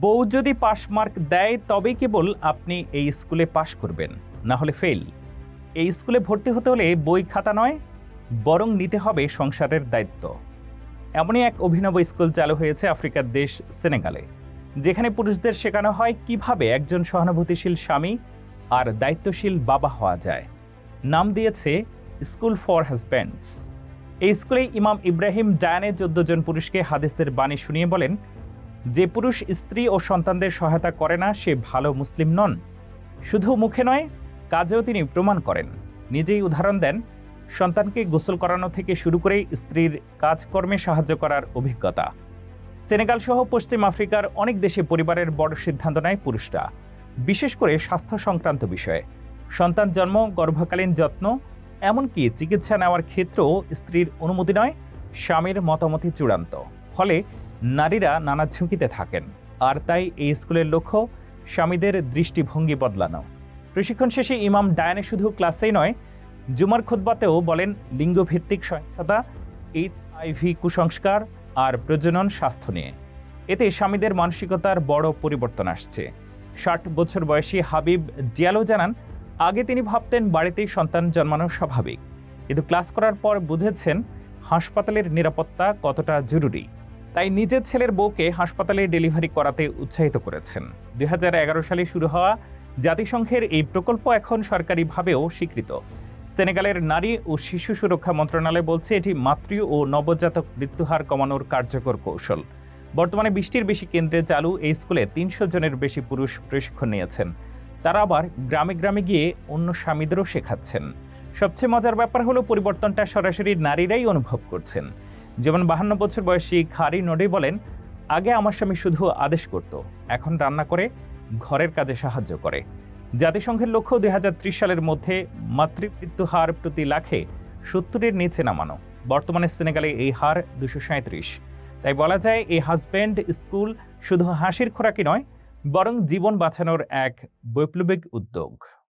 বউ যদি পাশ মার্ক দেয় তবেই কেবল আপনি এই স্কুলে পাশ করবেন, না হলে ফেল। এই স্কুলে ভর্তি হতে হলে বই খাতা নয়, বরং নিতে হবে সংসারের দায়িত্ব। এমনই এক অভিনব স্কুল চালু হয়েছে আফ্রিকার দেশ সেনেগালে, যেখানে পুরুষদের শেখানো হয় কীভাবে একজন সহানুভূতিশীল স্বামী আর দায়িত্বশীল বাবা হওয়া যায়। নাম দিয়েছে স্কুল ফর হাজব্যান্ডস। এই স্কুলে ইমাম ইব্রাহিম ডায়ানে চোদ্দ জন পুরুষকে হাদিসের বাণী শুনিয়ে বলেন যে পুরুষ স্ত্রী ও সন্তানদের সহায়তা করে না, সে ভালো মুসলিম নন। শুধু মুখে নয়, কাজেও তিনি প্রমাণ করেন। নিজেই উদাহরণ দেন, সন্তানকে গোসল করানো থেকে শুরু করে স্ত্রীর কাজকর্মে সাহায্য করার অভিজ্ঞতা। সেনেগাল সহ পশ্চিম আফ্রিকার অনেক দেশে পরিবারের বড় সিদ্ধান্ত নেয় পুরুষরা। বিশেষ করে স্বাস্থ্য সংক্রান্ত বিষয়ে। সন্তান জন্ম, গর্ভকালীন যত্ন, এমনকি চিকিৎসা নেওয়ার ক্ষেত্রেও স্ত্রীর অনুমতি নয়, স্বামীর মতামতই চূড়ান্ত। ফলে নারীরা নানা ঝুঁকিতে থাকেন, আর তাই এই স্কুলের লক্ষ্য স্বামীদের দৃষ্টিভঙ্গি বদলানো। প্রশিক্ষণ শেষে ইমাম ডায়ানে শুধু ক্লাসেই নয়, জুমার খুদ্বাতেও বলেন লিঙ্গভিত্তিক সহিংসতা, এইচ আইভি কুসংস্কার আর প্রজনন স্বাস্থ্য নিয়ে। এতে স্বামীদের মানসিকতার বড় পরিবর্তন আসছে। ষাট বছর বয়সী হাবিব ডিয়ালো জানান, আগে তিনি ভাবতেন বাড়িতেই সন্তান জন্মানো স্বাভাবিক। কিন্তু ক্লাস করার পর বুঝেছেন, হাসপাতালের নিরাপত্তা কতটা জরুরি। তাই নিজের ছেলের বউকে হাসপাতালে ডেলিভারি করাতে উৎসাহিত করেছেন। দু হাজার এগারো সালে শুরু হওয়া জাতিসংঘের এই প্রকল্প এখন সরকারিভাবেও স্বীকৃত। সেনেগালের নারী ও শিশু সুরক্ষা মন্ত্রণালয় বলছে এটি মাতৃ ও নবজাতক মৃত্যুহার কমানোর কার্যকর কৌশল। বর্তমানে বৃষ্টির বেশি কেন্দ্রে চালু এই স্কুলে তিনশো জনের বেশি পুরুষ প্রশিক্ষণ নিয়েছেন। তারা আবার গ্রামে গ্রামে গিয়ে অন্য স্বামীদেরও শেখাচ্ছেন। সবচেয়ে মজার ব্যাপার হলো পরিবর্তনটা সরাসরি নারীরাই অনুভব করছেন। যেমন বাহান্ন বছর বয়সী খারি নডি বলেন, আগে আমার স্বামী শুধু আদেশ করত, এখন রান্না করে, ঘরের কাজে সাহায্য করে। জাতিসংঘের লক্ষ্য দুই সালের মধ্যে মাতৃমৃত্যু হার প্রতি লাখে সত্তরের নিচে নামানো। বর্তমানে সেনেগালে এই হার দুশো সাঁত্রিশ তাই বলা যায়, এই হাজব্যান্ড স্কুল শুধু হাসির খোরাকি নয়, বরং জীবন বাঁচানোর এক বৈপ্লবিক উদ্যোগ।